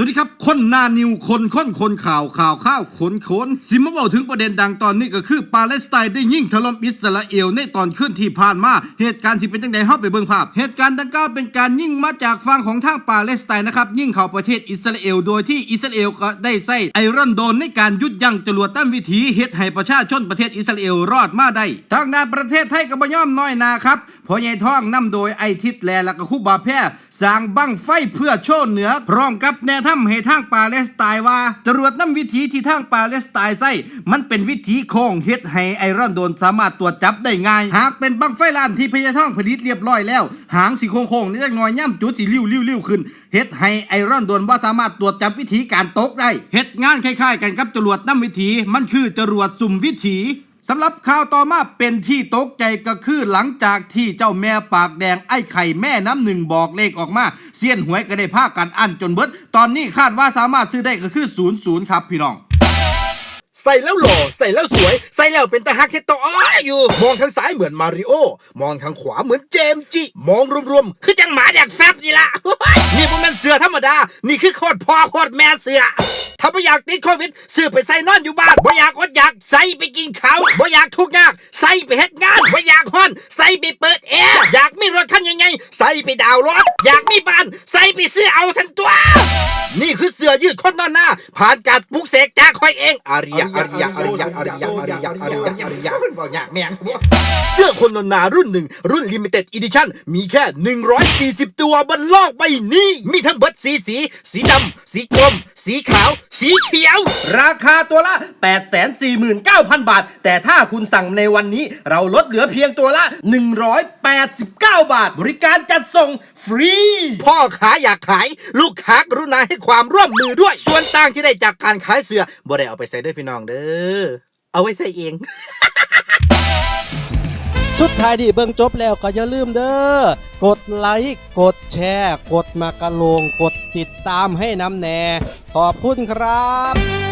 สวัสดีครับคนหนานิวคนค้นคนข่าวข่าวข้าวขนขนสิมาบอกถึงประเด็นดังตอนนี้ก็คือ ปาเลสไตน์ได้ยิ่งถล่มอิสราเอลในตอนขึ้นที่ผ่านมาเหตุการณ์สิเป็นจังใดเฮาไปเบิ่งภาพ เหตุการณ์ดังกล่าวเป็นการยิ่งมาจากฝั่งของทางปาเลสไตน์นะครับยิ่งเข้าประเทศอิสราเอลโดยที่อิสราเอลก็ได้ใส่ไอรอนโดนในการยุดยั้งจรวดตั้มวิถีเฮ็ดให้ประชาชนประเทศอิสราเอลรอดมาได้ทางด้านประเทศไทยก็บ่ย่อมน้อยหนาครับพราะใหญ่ท้องนํโดยไอทิดแลและก็คุบาแพร สร้างบั้งไฟเพื่อโชว์เหนือพร้อมกับแนวทำให้ทางปาเลสไตน์ว่า จรวดน้ำวิธีที่ทางปาเลสไตน์ใส่มันเป็นวิธีโค้งเฮ็ดให้ไอรอนโดนสามารถตรวจจับได้ง่าย หากเป็นบั้งไฟล้านที่พญาท่องผลิตเรียบร้อยแล้ว หางสีโค้งๆนี่จะงอยย่ำจุดสีริ้วริ้วริ้วขึ้นเฮ็ดให้ไอรอนโดนว่าสามารถตรวจจับวิธีการตกได้เฮ็ดงานคล้ายๆ กันกับจรวดน้ำวิธีมันคือจรวดสุ่มวิถี สำหรับข่าวต่อมาเป็นที่ตกใจก็คือหลังจากที่เจ้าแม่ปากแดงไอ้ไข่แม่น้ำหนึ่งบอกเลขออกมาเสี้ยนหวยก็ได้พากันอั้นจนเบิด ตอนนี้คาดว่าสามารถซื้อได้ก็คือ00ครับพี่น้อง ใส่แล้วหล่อใส่แล้วสวย ใส่แล้วเป็นตาฮักเฮตโตอ้อยอยู่ มองทางซ้ายเหมือนมาริโอ มองทางขวาเหมือนเจมส์จิ มองรวมๆ คือจังหมาแดกแฟบนี่ละ นี่พวกมันเสือธรรมดา นี่คือโคตรพ่อโคตรแม่เสือ ถ้าไม่อยากติดโควิดซื้อไปใส่นอนอยู่บ้านบ่อยากอดอยากใส่ไปกินข้าวบ่อยากทุกข์ยากใส่ไปเฮ็ดงานบ่อยากฮ้อนใส่ไปเปิดแอร์อยากมีรถคันยังไงใส่ไปดาวน์รถอยากมีบ้านใส่ไปซื้อเอาสันตัว นี่คือเสื้อยืดคนนอนหน้า ผ่านการปลุกเสกจากคอยเองอาริยะอาริยะอาริยะอาริยะอาริยะอาริยะอาริยะบอกอยากแม่งเสื้อคนนอนหนารุ่นหนึ่งรุ่นลิมิเต็ดอีดิชั่นมีแค่ 140 ตัวบนโลกใบนี้ มีทั้งเบิดสีสี สีดำสีกรม สีขาว สีเขียว ราคาตัวละ 849,000 บาท แต่ถ้าคุณสั่งในวันนี้ เราลดเหลือเพียงตัวละ 189 บาท บริการจัดส่งฟรี พ่อค้าอยากขาย ลูกค้ากรุณาให้ความร่วมมือด้วย ส่วนต่างที่ได้จากการขายเสื้อบ่ได้เอาไปใส่เด้วยพี่น้องเด้อ เอาไว้ใส่เอง สุดท้ายที่เบิ่งจบแล้วก็อย่าลืมเด้อ กดไลค์ กดแชร์ กดมากระโลง กดติดตามให้น้ำแน่ ขอบคุณครับ